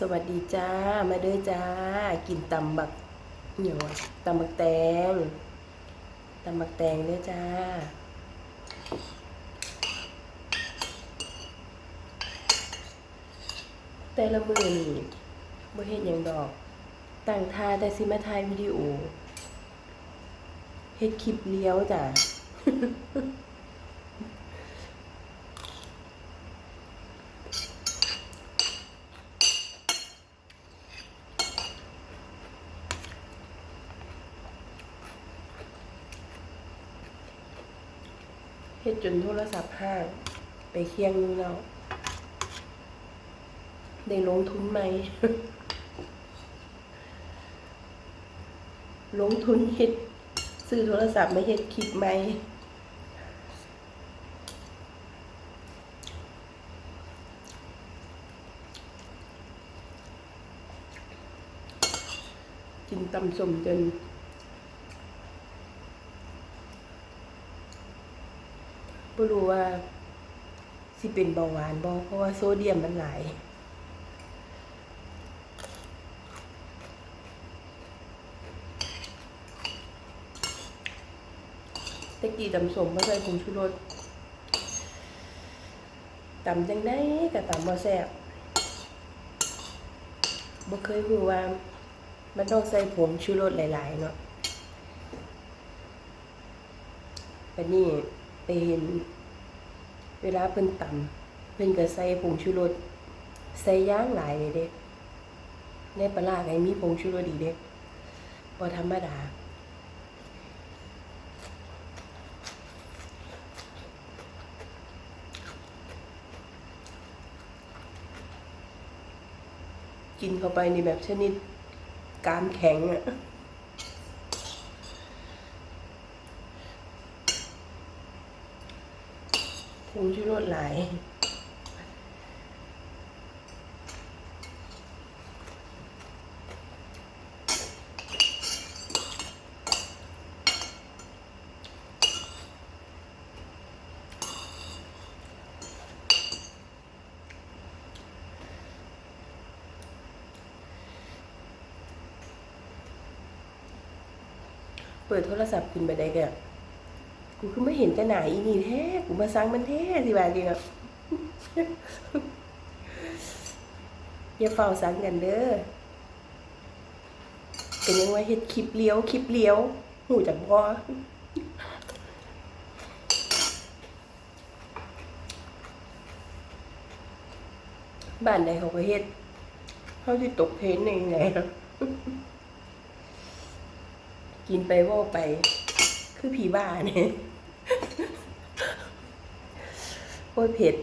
สวัสดีจ้า มาเด้อจ้า กินตำบักเหนียวตำบักแตงตำบักแตงเด้อจ้า แต่ละมือนี่บ่เฮ็ดหยังดอกตั้งทาแต่สิมาถ่ายวิดีโอเฮ็ดคลิปเลี้ยวจ้ะ ฮ็ดจนโทรศัพท์ห้างไปเคียงนึงแล้วได้ลงทุนไหม ลงทุนเฮ็ดซื้อโทรศัพท์มาเฮ็ดคลิปไหมกินตำสมจน บ่รู้ว่าสิเป็นเบาหวานบ่เพราะว่าโซเดียมมันหลายตะกี้ตำสมบ่ใส่ผงชูรสตำจังได๋ก็ตำบ่แซ่บบ่เคยรู้ว่า มันต้องใส่ผงชูรสหลาย ๆ เนาะแบัดนี้ ไปเห็น เวลาเพิ่นต่ำเพิ่นก็ใส่ผงชูรสใส่ย่างหลายเลยเด้ในปลาร้าก็มีผงชูรสอีเด้บ่ธรรมดากินเข้าไปในแบบชนิดกามแข็งอะ ผงชูรสหลายเปิดโทรศัพท์ขึ้นไปได้แก่ กูคือไม่เห็นจะหนาอีนี่แท้กูมาสั่งมันแท้สิบาทเดียวอย่าเฝ้าสั่งกันเด้อเป็นยังว่าเฮ็ดคลิปเลี้ยวคลิปเลี้ยวหูจากพ่อบ้านใดเขาก็เฮ็ดเขาที่ตกเทรนด์เองไงกินไปว่าไป คือผีบ้าเนี่ยโอ้ยเผ็ด